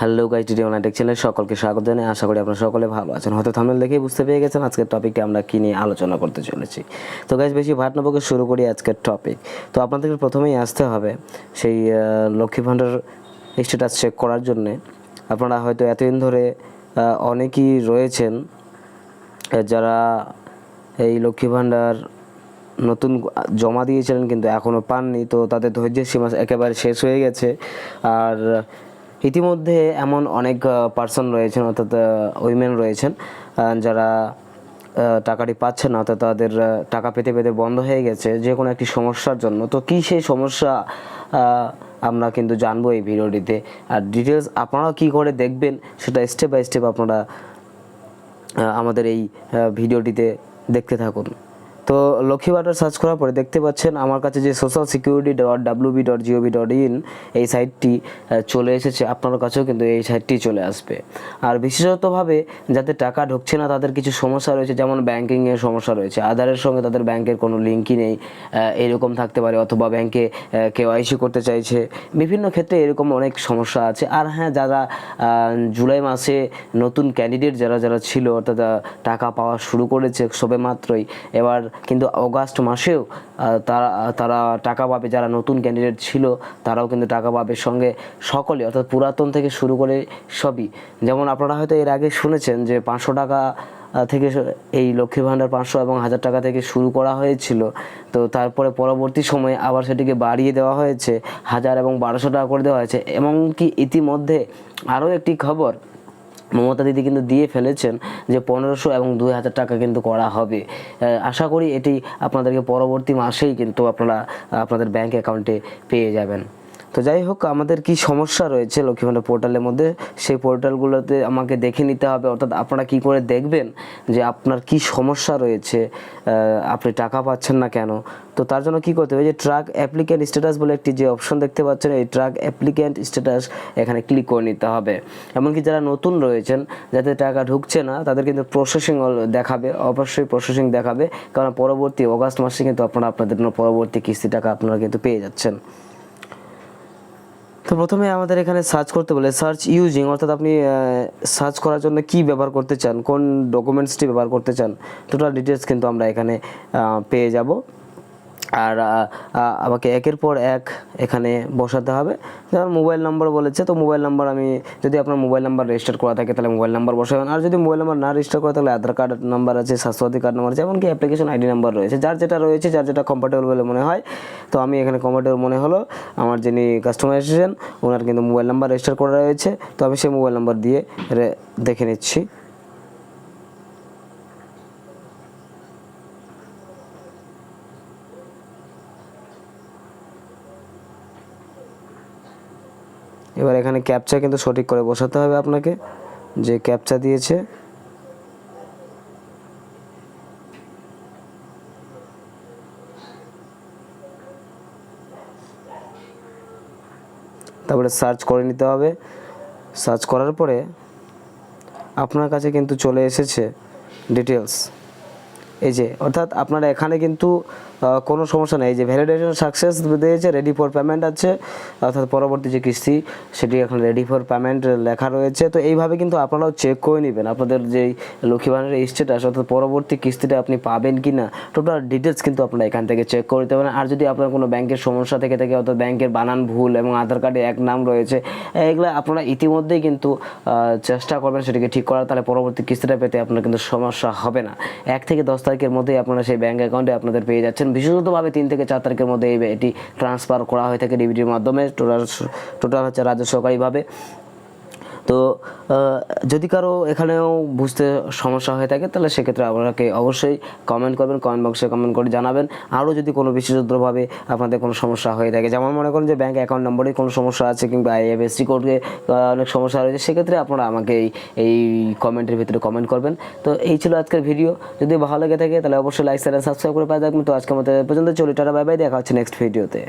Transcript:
Hello guys DD online tech চ্যানেলে সকলকে স্বাগত জানাই। আশা করি আপনারা সকলে ভালো আছেন। হয়তো থামেল দেখেই বুঝতে পেরে গেছেন আজকের টপিকটি আমরা কী নিয়ে আলোচনা করতে চলেছি। তো গাইজ বেশি ভাট না বকে শুরু করি আজকের টপিক তো আপনাদেরকে প্রথমেই আসতে হবে সেই লক্ষ্মী ভাণ্ডার স্ট্যাটাস চেক করার জন্যে। আপনারা হয়তো এতদিন ধরে অনেকেই রয়েছেন যারা এই লক্ষ্মী ভাণ্ডার নতুন জমা দিয়েছিলেন কিন্তু এখনও পাননি। তো তাদের ধৈর্যের সীমা একেবারে শেষ হয়ে গেছে। আর ইতিমধ্যে এমন অনেক পার্সন রয়েছেন, অর্থাৎ উইমেন রয়েছেন যারা টাকাটি পাচ্ছে না, অর্থাৎ তাদের টাকা পেতে পেতে বন্ধ হয়ে গেছে, যে কোনো একটি সমস্যার জন্য। তো কী সেই সমস্যা আমরা কিন্তু জানব এই ভিডিওটিতে। আর ডিটেলস আপনারা কী করে দেখবেন, সেটা স্টেপ বাই স্টেপ আপনারা আমাদের এই ভিডিওটিতে দেখতে থাকুন। তো লক্ষ্মী ভাণ্ডার সার্চ করার পরে দেখতে পাচ্ছেন আমার কাছে যে social security dot WB dot GOV dot in এই সাইটটি চলে এসেছে। আপনার কাছেও কিন্তু এই সাইটটি চলে আসবে। আর বিশেষতভাবে যাতে টাকা ঢুকছে না, তাদের কিছু সমস্যা রয়েছে, যেমন ব্যাঙ্কিংয়ের সমস্যা রয়েছে। আধারের সঙ্গে তাদের ব্যাংকের কোনো লিঙ্কই নেই এরকম থাকতে পারে, অথবা ব্যাংকে কেওয়াইসি করতে চাইছে। বিভিন্ন ক্ষেত্রে এরকম অনেক সমস্যা আছে। আর হ্যাঁ যারা জুলাই মাসে নতুন ক্যান্ডিডেট যারা যারা ছিল, অর্থাৎ টাকা পাওয়া শুরু করেছে সবে মাত্রই, এবার কিন্তু অগাস্ট মাসেও তারা তারা টাকা পাবে, যারা নতুন ক্যান্ডিডেট ছিল, তারাও কিন্তু টাকা পাবে সঙ্গে সকলে, অর্থাৎ পুরাতন থেকে শুরু করে সবই। যেমন আপনারা হয়তো এর আগে শুনেছেন যে পাঁচশো টাকা থেকে এই লক্ষ্মী ভাণ্ডার পাঁচশো এবং হাজার টাকা থেকে শুরু করা হয়েছিল। তো তারপরে পরবর্তী সময়ে আবার সেটিকে বাড়িয়ে দেওয়া হয়েছে, হাজার এবং বারোশো টাকা করে দেওয়া হয়েছে। এমনকি ইতিমধ্যে আরও একটি খবর মমতা দিদি কিন্তু দিয়ে ফেলেছেন যে পনেরোশো এবং দুই হাজার টাকা কিন্তু করা হবে। আশা করি এটি আপনাদেরকে পরবর্তী মাসেই কিন্তু আপনারা, আপনাদের ব্যাংক অ্যাকাউন্টে পেয়ে যাবেন। তো যাই হোক, আমাদের কি সমস্যা রয়েছে লক্ষ্মী ভাণ্ডার পোর্টালের মধ্যে? সেই পোর্টালগুলোতে আমাকে দেখে নিতে হবে। অর্থাৎ আপনারা কি করে দেখবেন যে আপনার কি সমস্যা রয়েছে? আপনি টাকা পাচ্ছেন না কেন? তো তার জন্য কি করতে হবে যে ট্রাক অ্যাপ্লিক্যান্ট স্ট্যাটাস বলে একটি যে অপশন দেখতে পাচ্ছেন, এই ট্রাক অ্যাপ্লিক্যান্ট স্ট্যাটাস এখানে ক্লিক করে নিতে হবে। এমনকি যারা নতুন রয়েছেন, যাতে টাকা ঢুকছে না, তাদের কিন্তু প্রসেসিং দেখাবে, অবশ্যই প্রসেসিং দেখাবে। কারণ পরবর্তী অগাস্ট মাসে কিন্তু আপনারা, আপনাদের জন্য পরবর্তী কিস্তি টাকা আপনারা কিন্তু পেয়ে যাচ্ছেন। তো প্রথমে আমাদের এখানে সার্চ করতে বলে সার্চ ইউজিং অর্থাৎ আপনি সার্চ করার জন্য কি ব্যবহার করতে চান, কোন ডকুমেন্টসটি ব্যবহার করতে চান টোটাল ডিটেলস কিন্তু আমরা এখানে পেয়ে যাব। আর আমাকে একের পর এক এখানে বসাতে হবে। যেমন মোবাইল নাম্বার বলেছে, তো মোবাইল নাম্বার আমি যদি আপনার মোবাইল নাম্বার রেজিস্টার করা থাকে, তাহলে মোবাইল নাম্বার বসাবেন। আর যদি মোবাইল নাম্বার না রেজিস্টার করা, তাহলে আধার কার্ড নাম্বার আছে স্বাস্থ্যসাথী কার্ড নাম্বার আছে, এমনকি অ্যাপ্লিকেশন আইডি নাম্বার রয়েছে। যার যেটা রয়েছে, যার যেটা কম্ফর্টেবল বলে মনে হয়, তো আমি এখানে কম্ফর্টেবল মনে হলো, আমার যিনি কাস্টমার এসেছেন, ওনার কিন্তু মোবাইল নাম্বার রেজিস্টার করা রয়েছে, তো আমি সেই মোবাইল নাম্বার দিয়ে দেখে নিচ্ছি। এবার এখানে ক্যাপচা কিন্তু সঠিক করে বসাতে হবে আপনাকে। যে ক্যাপচা দিয়েছে, তারপরে সার্চ করে নিতে হবে। সার্চ করার পরে আপনার কাছে কিন্তু চলে এসেছে ডিটেলস এই যে, অর্থাৎ আপনারা এখানে কিন্তু কোনো সমস্যা নেই। যে ভ্যালিডেশন সাকসেস দিয়েছে রেডি ফর পেমেন্ট আছে, অর্থাৎ পরবর্তী যে কিস্তি, সেটি এখন রেডি ফর পেমেন্ট লেখা রয়েছে। তো এইভাবে কিন্তু আপনারাও চেক করে নেবেন। আপনাদের যেই লক্ষ্মী ভাণ্ডারের স্টেটাস অর্থাৎ পরবর্তী কিস্তিটা আপনি পাবেন কি না টোটাল ডিটেলস কিন্তু আপনারা এখান থেকে চেক করে নিতে পারেন। আর যদি আপনার কোনো ব্যাংকের সমস্যা থেকে থাকে, অর্থাৎ ব্যাংকের বানান ভুল এবং আধার কার্ডে এক নাম রয়েছে, এগুলো আপনারা ইতিমধ্যেই কিন্তু চেষ্টা করবেন সেটিকে ঠিক করার। তাহলে পরবর্তী কিস্তিটা পেতে আপনার কিন্তু সমস্যা হবে না। এক থেকে দশ তারিখের মধ্যেই আপনারা সেই ব্যাঙ্ক অ্যাকাউন্টে আপনাদের পেয়ে যাচ্ছেন। বিশেষতভাবে তিন থেকে চার তারিখের মধ্যে এটি ট্রান্সফার করা হয়ে থাকে ডিবিটির মাধ্যমে। টোটাল টোটাল হচ্ছে রাজ্য সরকারিভাবে তো যদি কারও এখানেও বুঝতে সমস্যা হয়ে থাকে, তাহলে সেক্ষেত্রে আপনাকে অবশ্যই কমেন্ট করবেন কমেন্ট বক্সে কমেন্ট করে জানাবেন। আরও যদি কোনো বিশেষভাবে আপনাদের কোনো সমস্যা হয়ে থাকে, যেমন মনে করেন যে ব্যাঙ্ক অ্যাকাউন্ট নম্বরে কোনো সমস্যা আছে কিংবা আইএফএসসি কোডে অনেক সমস্যা রয়েছে, সেক্ষেত্রে আপনারা আমাকে এই এই কমেন্টের ভিতরে কমেন্ট করবেন। তো এই ছিল আজকের ভিডিও যদি ভালো লেগে থাকে, তাহলে অবশ্যই লাইক চ্যানেল সাবস্ক্রাইব করে পাওয়া থাকবেন। তো আজকের এ পর্যন্ত, চলি, টাটা বাই বাই দেখা হচ্ছে নেক্সট ভিডিওতে